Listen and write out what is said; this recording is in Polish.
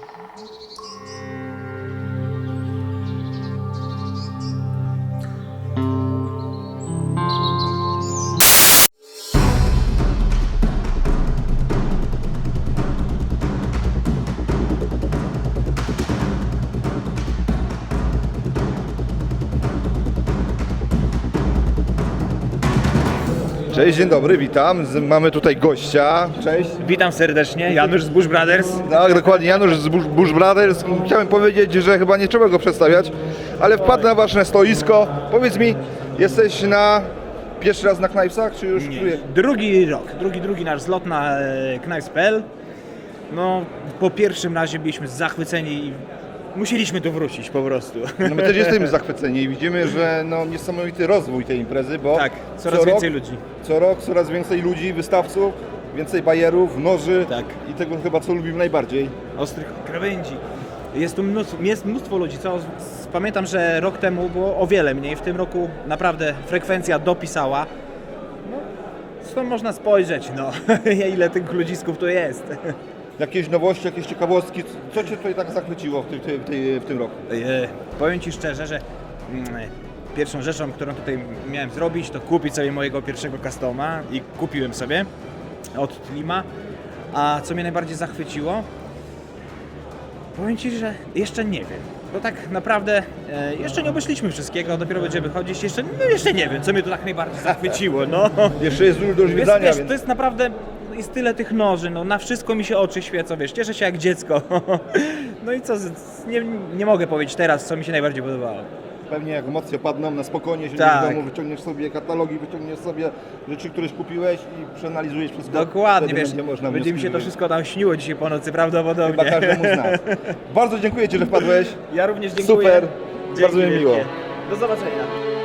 Thank you. Cześć, dzień dobry, witam. Z, mamy tutaj gościa. Cześć. Witam serdecznie, Janusz z Bush Brothers. Tak, dokładnie Janusz z Bush, Bush Brothers. Chciałem powiedzieć, że chyba nie trzeba go przedstawiać, ale wpadł na wasze stoisko. Powiedz mi, jesteś na pierwszy raz na Knifesach, czy już Nie, drugi rok, drugi, drugi nasz zlot na e. No, po pierwszym razie byliśmy zachwyceni i musieliśmy tu wrócić po prostu. No my też jesteśmy zachwyceni i widzimy, że no, niesamowity rozwój tej imprezy, bo Tak, coraz co więcej rok, ludzi. Co rok coraz więcej ludzi, wystawców, więcej bajerów, noży Tak. i tego chyba co lubimy najbardziej. Ostrych krawędzi. Jest tu mnóstwo, jest mnóstwo ludzi. Co, pamiętam, że rok temu było o wiele mniej. W tym roku naprawdę frekwencja dopisała. No, stąd można spojrzeć, no, ile tych ludzisków tu jest. Jakieś nowości, jakieś ciekawostki, co Cię tutaj tak zachwyciło w tym, tym, w tym roku? E, powiem Ci szczerze, że mm, pierwszą rzeczą, którą tutaj miałem zrobić, to kupić sobie mojego pierwszego customa i kupiłem sobie od Lima. A co mnie najbardziej zachwyciło? Powiem Ci, że jeszcze nie wiem. Bo tak naprawdę e, jeszcze nie obeszliśmy wszystkiego, dopiero będziemy chodzić. Jeszcze, no jeszcze nie wiem, co mnie tu tak najbardziej zachwyciło. No. Jeszcze jest dużo do Wiesz, zwiedzania, wiesz, więc... to jest naprawdę, jest tyle tych noży, no na wszystko mi się oczy świecą, wiesz, cieszę się jak dziecko. No i co, nie, nie mogę powiedzieć teraz, co mi się najbardziej podobało. Pewnie jak emocje padną, na spokojnie siedzisz Tak. w domu, wyciągniesz sobie katalogi, wyciągniesz sobie rzeczy, które kupiłeś i przeanalizujesz wszystko. Dokładnie, wiesz, będzie, można będzie mi się to wszystko tam śniło dzisiaj po nocy prawdopodobnie. Chyba każdemu z nas. Bardzo dziękuję Ci, że wpadłeś. Ja również dziękuję. Super, Dzięki bardzo mi miło. Do zobaczenia.